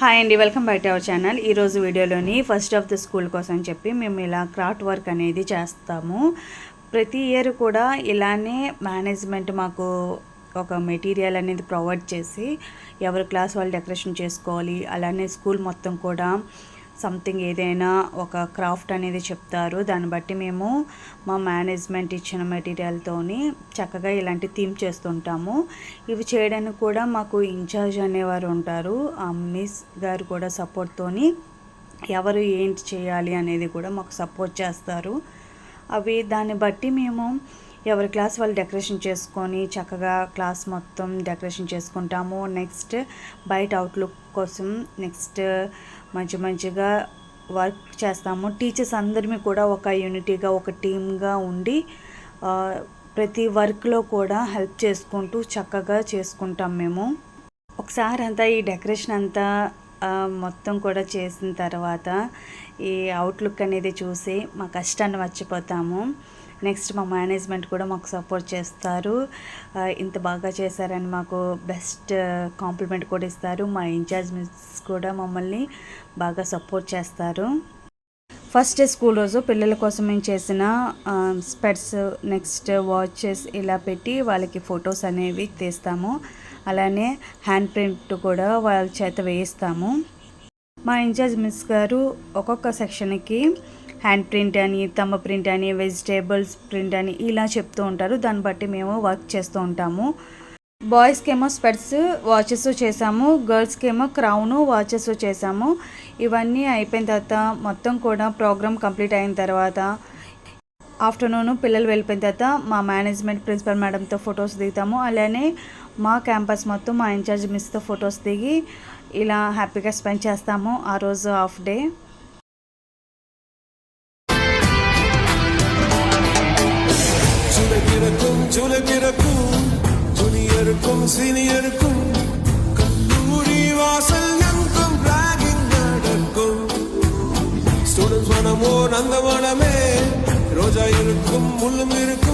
Hi అండి welcome back to our channel ఈరోజు వీడియోలోని ఫస్ట్ ఆఫ్ ద స్కూల్ కోసం చెప్పి మేము ఇలా క్రాఫ్ట్ వర్క్ అనేది చేస్తాము. ప్రతి ఇయర్ కూడా ఇలానే మేనేజ్మెంట్ మాకు ఒక మెటీరియల్ అనేది ప్రొవైడ్ చేసి ఎవరి క్లాస్ వాళ్ళు డెకరేషన్ చేసుకోవాలి అలానే స్కూల్ మొత్తం కూడా సంథింగ్ ఏదైనా ఒక క్రాఫ్ట్ అనేది చెప్తారు. దాన్ని బట్టి మేము మా మేనేజ్మెంట్ ఇచ్చిన మెటీరియల్తోని చక్కగా ఇలాంటి థీమ్ చేస్తుంటాము. ఇవి చేయడానికి కూడా మాకు ఇన్ఛార్జ్ అనేవారు ఉంటారు. ఆ మిస్ గారు కూడా సపోర్ట్తోని ఎవరు ఏంటి చేయాలి అనేది కూడా మాకు సపోర్ట్ చేస్తారు. అవి దాన్ని బట్టి మేము ఎవరి క్లాస్ వాళ్ళు డెకరేషన్ చేసుకొని చక్కగా క్లాస్ మొత్తం డెకరేషన్ చేసుకుంటాము. నెక్స్ట్ బయట అవుట్లుక్ కోసం నెక్స్ట్ మంచి మంచిగా వర్క్ చేస్తాము. టీచర్స్ అందరిమీ కూడా ఒక యూనిటీగా ఒక టీమ్గా ఉండి ప్రతి వర్క్లో కూడా హెల్ప్ చేసుకుంటూ చక్కగా చేసుకుంటాం మేము. ఒకసారి అంతా ఈ డెకరేషన్ అంతా మొత్తం కూడా చేసిన తర్వాత ఈ అవుట్లుక్ అనేది చూసి మా కష్టాన్ని మర్చిపోతాము. నెక్స్ట్ మా మేనేజ్మెంట్ కూడా మాకు సపోర్ట్ చేస్తారు. ఇంత బాగా చేశారని మాకు బెస్ట్ కాంప్లిమెంట్ కూడా ఇస్తారు. మా ఇన్ఛార్జ్ మిస్ కూడా మమ్మల్ని బాగా సపోర్ట్ చేస్తారు. ఫస్ట్ డే స్కూల్ రోజు పిల్లల కోసం మేము చేసిన స్పెట్స్ నెక్స్ట్ వాచెస్ ఇలా పెట్టి వాళ్ళకి ఫొటోస్ అనేవి తీస్తాము. అలానే హ్యాండ్ ప్రింట్ కూడా వాళ్ళ చేత వేయిస్తాము. మా ఇన్ఛార్జ్ మిస్ గారు ఒక్కొక్క సెక్షన్కి హ్యాండ్ ప్రింట్ అని తమ్మ ప్రింట్ అని వెజిటేబుల్స్ ప్రింట్ అని ఇలా చెప్తూ ఉంటారు. దాన్ని బట్టి మేము వర్క్ చేస్తూ ఉంటాము. బాయ్స్కి ఏమో స్పెట్స్ వాచెస్ చేసాము గర్ల్స్కి ఏమో క్రౌను వాచెస్ చేసాము ఇవన్నీ అయిపోయిన తర్వాత మొత్తం కూడా ప్రోగ్రామ్ కంప్లీట్ అయిన తర్వాత ఆఫ్టర్నూన్ పిల్లలు వెళ్ళిపోయిన తర్వాత మా మేనేజ్మెంట్ ప్రిన్సిపల్ మేడంతో ఫొటోస్ దిగుతాము. అలానే మా క్యాంపస్ మొత్తం మా ఇన్ఛార్జ్ మిస్తో ఫొటోస్ దిగి ఇలా హ్యాపీగా స్పెండ్ చేస్తాము ఆ రోజు హాఫ్ డే சுலகிருக்கும் துணியருக்கும் சீனியருக்கும் கல்லூரி வாசல் எங்கும் ராகிங் நடக்கும். ஸ்டூடெண்ட்ஸ் மனமோ நந்த மனமே ரோஜா இருக்கும் முள்ளும் இருக்கும்.